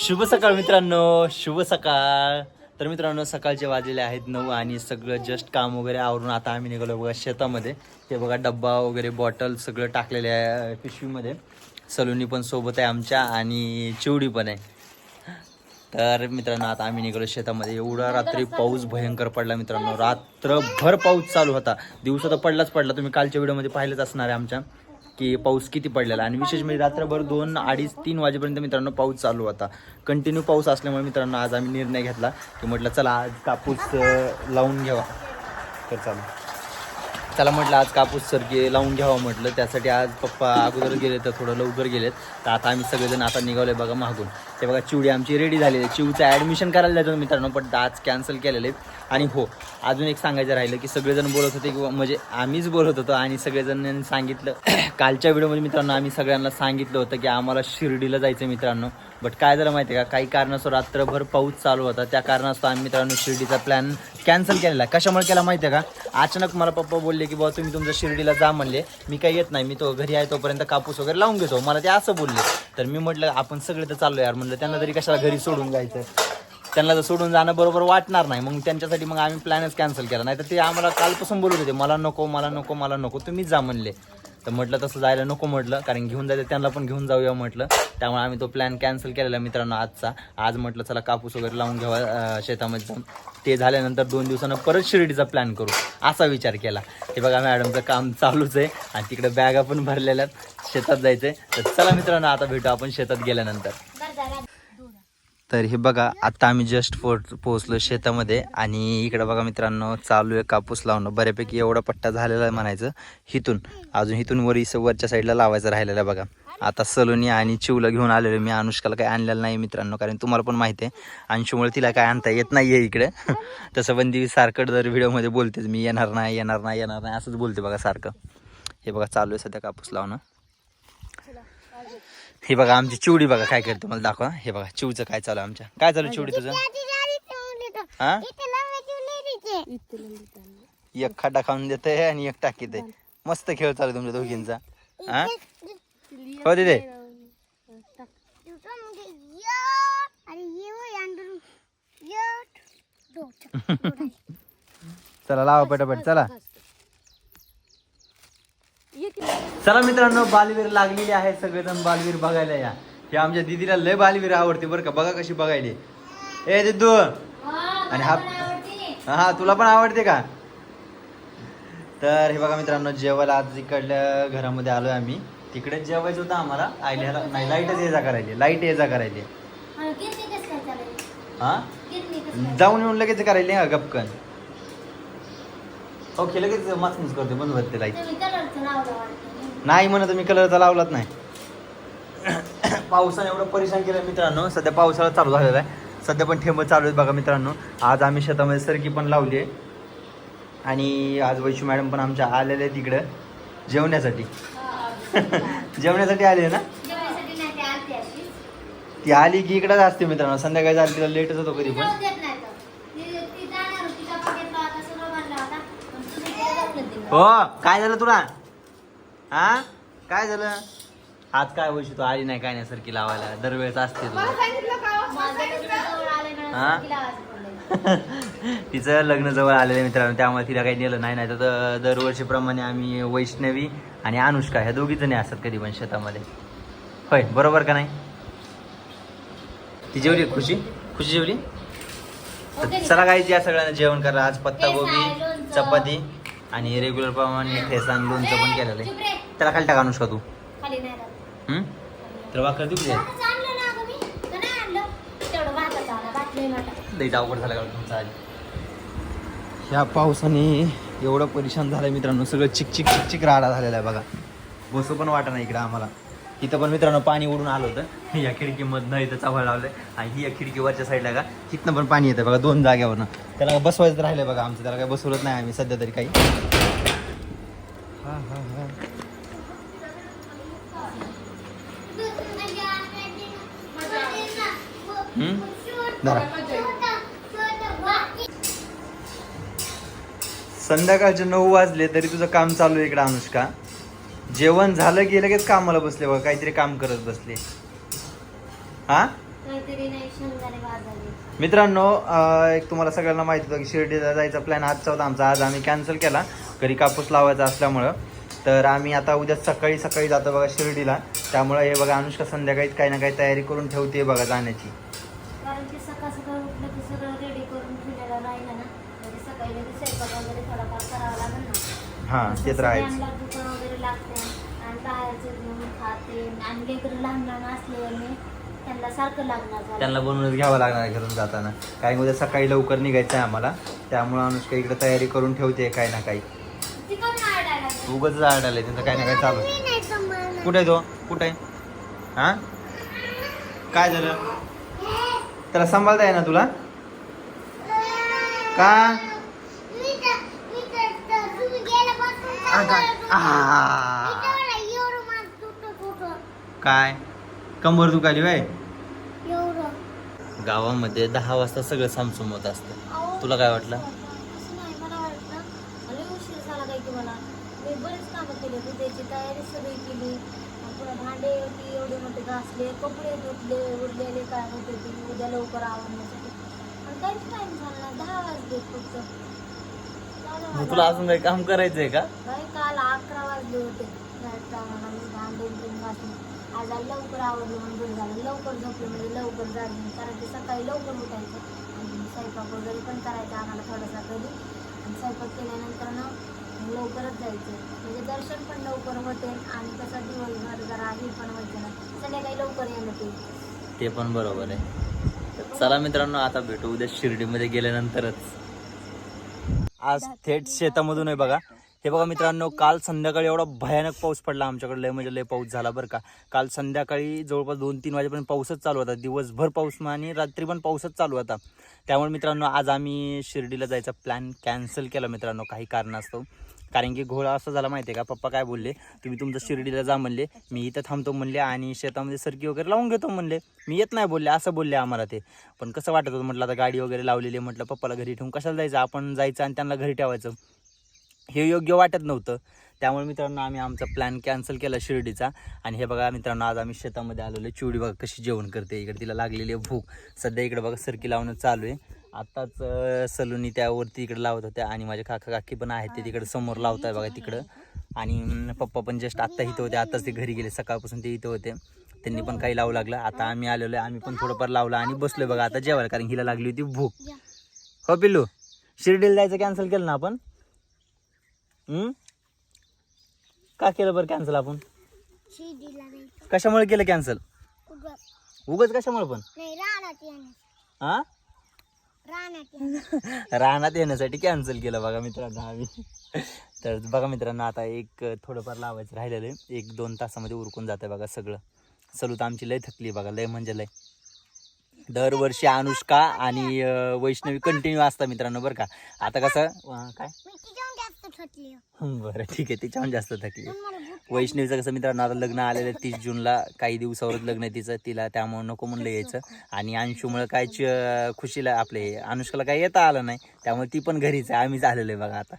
शुभ सकाळ मित्रांनो शुभ सकाळ. तर मित्रांनो सकाळचे वाजलेले आहेत नऊ आणि सगळं जस्ट काम वगैरे आवरून आता आम्ही निघालो बघा शेतामध्ये. ते बघा डब्बा वगैरे बॉटल सगळं टाकलेले आहे पिशवीमध्ये. सलोनी पण सोबत आहे आमच्या आणि चिवडी पण आहे. तर मित्रांनो आता आम्ही निघालो शेतामध्ये. एवढा रात्री पाऊस भयंकर पडला मित्रांनो. रात्रभर पाऊस चालू होता. दिवसा तर पडलाच पडला. तुम्ही कालच्या व्हिडिओमध्ये पाहिलंच असणार आहे आमच्या. की पाऊस किती पडलेला आणि विशेष म्हणजे रात्रभर दोन अडीच तीन वाजेपर्यंत मित्रांनो पाऊस चालू होता. कंटिन्यू पाऊस असल्यामुळे मित्रांनो आज आम्ही निर्णय घेतला की म्हटलं चला आज कापूस लावून घ्यावा. तर चालू त्याला म्हटलं आज कापूस सरकी लावून घ्यावं म्हटलं. त्यासाठी आज पप्पा अगोदर गेले तर थोडं लवकर गेलेत. तर आता आम्ही सगळेजण आता निघालोय बघा मागून. ते बघा चिवडी आमची रेडी झालेली आहे. चिवचं ॲडमिशन करायला जायचं मित्रांनो पण आज कॅन्सल केलेले आणि हो अजून एक सांगायचं राहिलं की सगळेजण बोलत होते की म्हणजे आम्हीच बोलत होतो आणि सगळेजणांनी सांगितलं. कालच्या व्हिडिओमध्ये मित्रांनो आम्ही सगळ्यांना सांगितलं होतं की आम्हाला शिर्डीला जायचं आहे मित्रांनो. बट काय झालं माहिती आहे का? काही कारणास्तव रात्रभर पाऊस चालू होता. त्या कारणास्तव आम्ही मित्रांनो शिर्डीचा प्लॅन कॅन्सल केलेला कशामुळे केला माहिती आहे का? अचानक मला पप्पा बोलले की बाबा तुम्ही तुमच्या शिर्डीला जा म्हणले. मी काही येत नाही. मी तो घरी आहे तोपर्यंत कापूस वगैरे लावून घेतो. मला ते असं बोलले. तर मी म्हटलं आपण सगळे तर चाललो यार. म्हणलं त्यांना तरी कशाला घरी सोडून जायचं? त्यांना तर सोडून जाणं बरोबर वाटणार नाही. मग त्यांच्यासाठी मग आम्ही प्लॅनच कॅन्सल केला. नाही तर ते आम्हाला कालपासून बोलत होते मला नको मला नको मला नको. तुम्हीच जा म्हणले. तर म्हटलं तसं जायला नको म्हटलं कारण घेऊन जायचं त्यांना पण घेऊन जाऊया म्हटलं. त्यामुळे आम्ही तो प्लॅन कॅन्सल केलेला मित्रांनो आजचा. आज म्हटलं चला कापूस वगैरे लावून घ्यावा शेतामध्ये. जाऊन ते झाल्यानंतर दोन दिवसानं परत शिर्डीचा प्लॅन करू असा विचार केला. हे बघा मॅडमचं काम चालूच आहे आणि तिकडे बॅगा पण भरलेल्या आहेत. शेतात जायचं आहे तर चला मित्रांनो आता भेटू आपण शेतात गेल्यानंतर. तर हे बघा आता आम्ही जस्ट पो पोहोचलो शेतामध्ये आणि इकडं बघा मित्रांनो चालू आहे कापूस लावणं. बऱ्यापैकी एवढा पट्टा झालेला आहे म्हणायचं. हिथून अजून हिथून वर इस- वरच्या साईडला लावायचं राहिलेलं आहे बघा. आता सलोनी आणि चिवला घेऊन आलेलो मी अनुष्काला काही आणलेलं नाही मित्रांनो कारण तुम्हाला पण माहिती आहे. अंशुमुळे तिला काय आणता येत नाही आहे इकडे. तसं पण ती सारखं दर व्हिडिओमध्ये बोलतेच मी येणार नाही येणार नाही येणार नाही असंच बोलते बघा सारखं. हे बघा चालू आहे सध्या कापूस लावणं. हे बघा आमची चिवडी बघा काय करते मला दाखवा. हे बघा चिवचं काय चालू आमच्या? काय चालू आहे चिवडी तुझं? हा? एक खड्डा खाऊन देते आणि एक टाकीत आहे मस्त खेळ चालू आहे तुमच्या दोघींचा. हा? हो दे चला लावा पटापट चला. चला मित्रांनो बालवीर लागलेली आहे. सगळेजण बालवीर बघायला या. हे आमच्या दीदीला लय बालवीर आवडते बरं का. बघा कशी बघायली. ए दिदू. आणि हा हा तुला पण आवडते का? तर हे बघा मित्रांनो जेवायला आज इकडल्या घरामध्ये आलोय आम्ही. तिकडे जेवायचं होतं आम्हाला. आयल्याला नाही लाईटच ये जा करायची लाइट ये जा करायची हा? जाऊन येऊन लगेच करायले हा गपकन. ओके लगेच माचमूच करते. बंद होते लाइट. नाही म्हणत मी कलरचा लावलाच नाही. पावसाने एवढं परेशान केलं मित्रांनो सध्या पावसाळा चालू झालेला आहे. सध्या पण ठेंब चालू आहेत बघा मित्रांनो. आज आम्ही शेतामध्ये सरकी पण लावली आहे. आणि आज वैशू मॅडम पण आमच्या आलेल्या आहेत तिकडं जेवण्यासाठी. जेवण्यासाठी आले ना? ती आली की इकडंच असते मित्रांनो. संध्याकाळी झाली तिला लेटच होतो कधी पण. हो काय झालं तुला? हा? काय झालं? आज काय वैशू तू? आली नाही काय नाही सरकी लावायला. दरवेळेस असते तुला तिचं लग्न जवळ आलेलं मित्रांनो. त्यामुळे तिला काही नेलं नाही. नाही तर दरवर्षीप्रमाणे आम्ही वैष्णवी आणि अनुष्का ह्या दोघी जणी असतात कधी पण शेतामध्ये. होय बरोबर का नाही? ती जेवली खुशी? खुशी जेवली? चला काही या सगळ्यांना जेवण करा. आज पत्ता गोबी चपाती आणि रेग्युलर प्रमाणे ठेसा लोणचं पण केलेलं आहे. त्याला खाली टाका अनुष्का तू. हम्म? तर वाकर देऊ दे लई अवघड झालं का तुमचा आज. ह्या पावसाने एवढं परेशान झालंय मित्रांनो. सगळं चिक चिक चिक चिक राडा झालेला आहे बघा. बसू पण वाटत नाही इकडं आम्हाला. इथं पण मित्रांनो पाणी उडून आलं होतं. या खिडकीमधनं इथं चव्हाळ लावलंय. आणि ही या खिडकीवरच्या साईडला का तिथनं पण पाणी येतं बघा दोन जाग्यावरनं त्याला काय बसवायचं राहिलंय बघा आमचं. त्याला काय बसवलंच नाही आम्ही सध्या तरी काही. हा हा हा. संध्याकाळचे नऊ वाजले तरी तुझं काम चालू आहे इकडे अनुष्का. जेवण झालं की लगेच कामाला बसले बघा काहीतरी काम करत बसले. हा? मित्रांनो अं, एक तुम्हाला सगळ्यांना माहिती होतं की शिर्डीला जायचा प्लॅन आजचा होता. आमचा आज आम्ही कॅन्सल केला. घरी कापूस लावायचा असल्यामुळं. तर आम्ही आता उद्या सकाळी सकाळी जातो बघा शिर्डीला. त्यामुळे हे बघा अनुष्का संध्याकाळी काही ना काही तयारी करून ठेवते बघा जाण्याची कारण की सकाळ सकाळ उठलं की सगळं रेडी करून ठेवलेलं राहिलं ना म्हणजे सकाळी लगेच स्वयंपाक वगैरे थोडाफार करावा लागेल ना हां ते तर आहेच. सगळ्यांना दुकान वगैरे लागते आणि बाहेरचं घेऊन खाते आणि लेकरं लहान लहान असल्याने त्यांना सारखं लागणार झालं. त्यांना बनवूनच घ्यावं लागणार आहे घरून जाताना. कारण उद्या सकाळी लवकर निघायचं आहे आम्हाला. त्यामुळे अनुष्का इकडे तयारी करून ठेवते काही ना काही. आडायला लागली? उगच आढळले त्यांचं काही ना काही चालू आहे. कुठे आहे तो? कुठे आहे? हा? काय झालं? त्याला सांभाळता आहे ना तुला? का मी तर- मी तर- तर तुम्ही गेल्यापासून अगं, सांभाळत होते. आ. काय? कंबर दुखाली बाय गावामध्ये दहा वाजता सगळं सामसूम होत असतं. तुला काय वाटलं? उशीर झाला काय मला. मी बरेच त्याची तयारी सगळी केली भांडे एवढे मोठे घासले कपडे धुतले उरलेले काय होते उद्या लवकर आवडण्यासाठी काहीच टाइम झाला दहा वाजले फक्त. मग. तुला अजून काही काम करायचंय का? काल अकरा वाजले होते. आज आज लवकर आवडलं म्हणून बरं झालं लवकर झोपले म्हणजे लवकर जागे कारण की सकाळी लवकर उठायचं. आणि स्वयंपाक वगैरे पण करायचा आम्हाला थोडासा कधी. आणि स्वयंपाक केल्यानंतर ना लवकरच जायचं. म्हणजे दर्शन पण लवकर होते. आणि कसं दिवसभर जरा हे पण व्हायचं ना. संध्याकाळी लवकर येणं ते. ते पण बरोबर आहे. चला मित्रांनो आता भेटू उद्या शिर्डीमध्ये गेल्यानंतरच. आज थेट शेतामधून आहे बघा. हे बघा मित्रांनो काल संध्याकाळी एवढा भयानक पाऊस पडला आमच्याकडे. लय म्हणजे लय पाऊस झाला बरं का. काल संध्याकाळी जवळपास दोन तीन वाजेपर्यंत पाऊसच चालू होता. दिवसभर पाऊस मग आणि रात्री पण पाऊसच चालू होता. त्यामुळे मित्रांनो आज आम्ही शिर्डीला जायचा प्लॅन कॅन्सल केला मित्रांनो. काही कारणास्तव. कारण की घोळा असं झाला माहिती आहे का? पप्पा काय बोलले तुम्ही तुमचं शिर्डीला जा म्हणले. मी इथं थांबतो म्हणले. आणि शेतामध्ये सरकी वगैरे लावून घेतो म्हणले. मी येत नाही बोलले. असं बोलले आम्हाला ते. पण कसं वाटत होतं म्हटलं आता गाडी वगैरे लावलेली म्हटलं पप्पाला घरी ठेवून कशाला जायचं? आपण जायचं आणि त्यांना घरी ठेवायचं. हे योग्य वाटत नव्हतं. त्यामुळे मित्रांनो आम्ही आमचा प्लॅन कॅन्सल केला शिर्डीचा. आणि हे बघा मित्रांनो आज आम्ही शेतामध्ये आलेलो चिवडी बघा कशी जेवण करते. इकडे तिला लागलेली भूक. सध्या इकडे बघा सरकी लावणं चालू आहे. आत्ताच सलूनी त्यावरती इकडे लावत होत्या आणि माझे काका काकी पण आहेत ते तिकडे समोर लावत आहे बघा तिकडं. आणि पप्पा पण जस्ट आत्ता इथं होते आत्ताच ते घरी गेले सकाळपासून ते इथं होते. त्यांनी पण काही लावू लागलं. आता आम्ही आलेलो आहे आम्ही पण थोडंफार लावलं आणि बसलोय बघा. आता जेवायला कारण हिला लागली होती भूक. हो पिल्लू शिर्डीला जायचं कॅन्सल केलं ना आपण? का केलं बरं कॅन्सल आपण? कशामुळे केलं कॅन्सल उगच. कशामुळे पण? हा रानात येण्यासाठी कॅन्सल केलं बघा मित्रांनो आम्ही. तर बघा मित्रांनो आता एक थोडंफार लावायचं राहिलेलं आहे. एक दोन तासामध्ये उरकून जातं बघा सगळं. सलूत आमची लय थकली बघा लय म्हणजे लय. दरवर्षी अनुष्का आणि वैष्णवी कंटिन्यू असतात मित्रांनो बरं का? आता कसं काय? हं, बरं ठीक आहे तिच्याहून जास्त थकली वैष्णवीचं कसं मित्रांनो आता लग्न आलेलं आहे तीस जूनला काही दिवसावरच लग्न आहे तिचं तिला त्यामुळे नको म्हणलं यायचं. आणि अंशूमुळे काय खुशीला आपले अनुष्काला काही येता आलं नाही त्यामुळे ती पण घरीच आहे आम्हीच आलेलो आहे बघा आता.